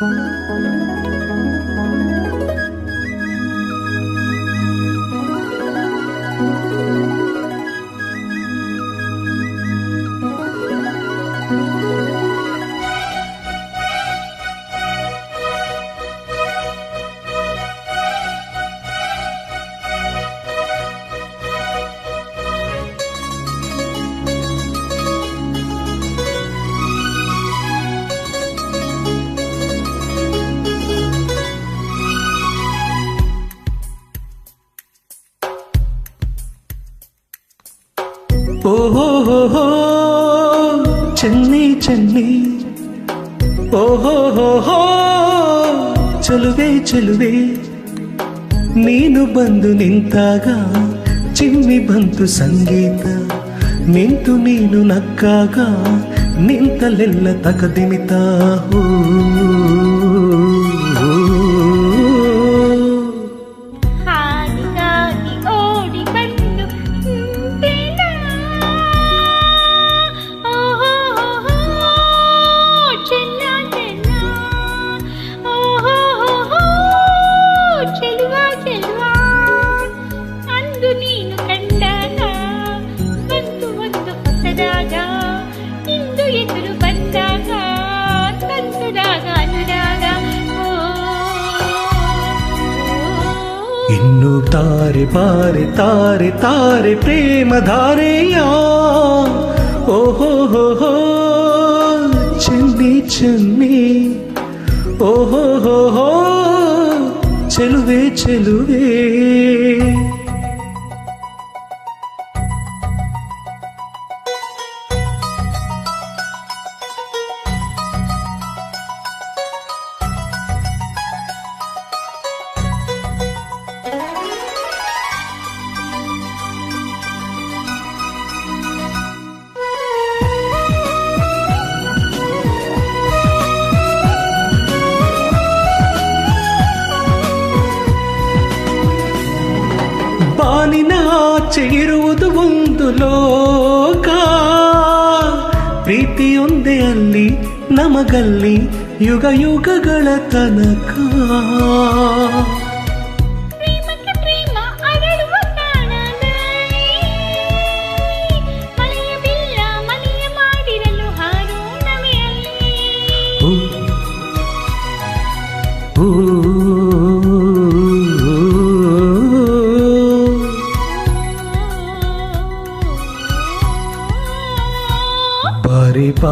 ಓಹೋ ಚೆನ್ನಿ ಚೆನ್ನಿ ಓಹೋ ಹೋ ಚಲುವೆ ಚಲುವೆ ನೀನು ಬಂದು ನಿಂತಾಗ ಚಿಮ್ಮಿ ಬಂತು ಸಂಗೀತ ನಿಂತು ನೀನು ನಕ್ಕಾಗ ನಿಂತಲೆಲ್ಲ ತಕದಿಮಿತ ಹೋ ఎన్నో తారి పారి తారి తారి ప్రేమ ధారయ్యా ఓహోహోహో చెన్ని చెన్ని ఓహోహోహో చెలువే చెలువే ಬಾನಿನ ಆಚೆ ಇರುವುದು ಒಂದು ಲೋಕ. ಪ್ರೀತಿಯೊಂದೇ ಅಲ್ಲಿ ನಮಗಲ್ಲಿ ಯುಗ ಯುಗಗಳ ತನಕ.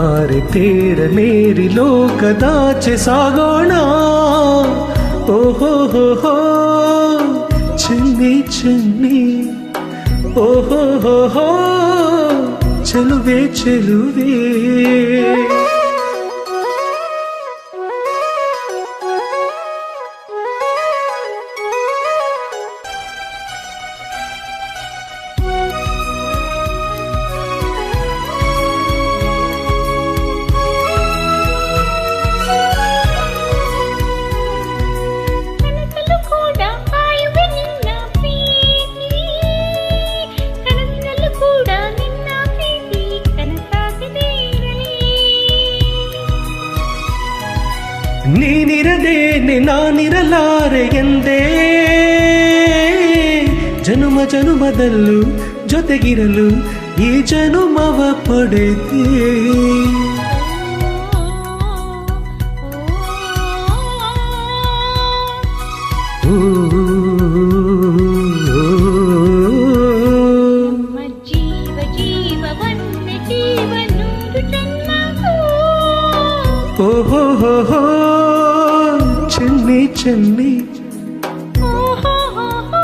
ಬಾರಿ ಬಾರಿ ತೇರ ಮೇರಿ ಲೋಕದಾಚೆ ಸಾಗೋಣ ಓಹೋ ಹೋ ಹೋ ಚೆನ್ನಿ ಚೆನ್ನಿ ಓಹೋ ಹೋ ಹೋ ಚೆಲುವೆ ಚೆಲುವೆ ನೀನಿರದೇನೆ ನಾನಿರಲಾರೆ ಎಂದೇ ಜನುಮ ಜನುಮದಲ್ಲೂ ಜೊತೆಗಿರಲು ಈ ಜನುಮವ ಪಡೆದೆ ಊ, ನಮ್ಮ ಜೀವ ಜೀವ ಒಂದೇ ಜೀವ ನೂರು ಜನ್ಮಕ್ಕೂ ಓಹೋ ಹೋ ಹೋ ಚೆನ್ನಿ ಚೆನ್ನಿ ಓಹೋಹೋಹೋ,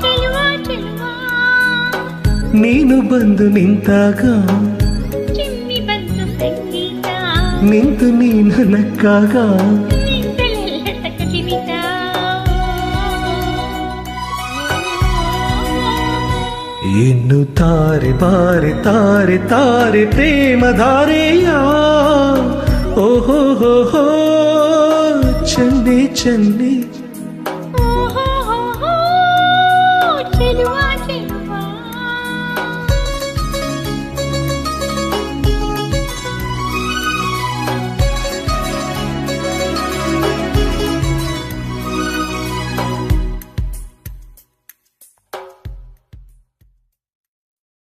ಚೆಲುವ ಚೆಲುವ ನೀನು ಬಂದು ನಿಂತಾಗ ಚಿಮ್ಮಿ ಬಂತು ಸಂಗೀತ ನಿಂತು ನೀನು ನಕ್ಕಾಗ ನಿಂತಲೆಲ್ಲ ತಕಕಿಮಿತ ಇನ್ನು ತಾರೆ ಬಾರೆ ತಾರೆ ತಾರೆ ಪ್ರೇಮ ಧಾರೆಯ ಓಹೋ ಹೋ ಹೋ चन्ने चन्ने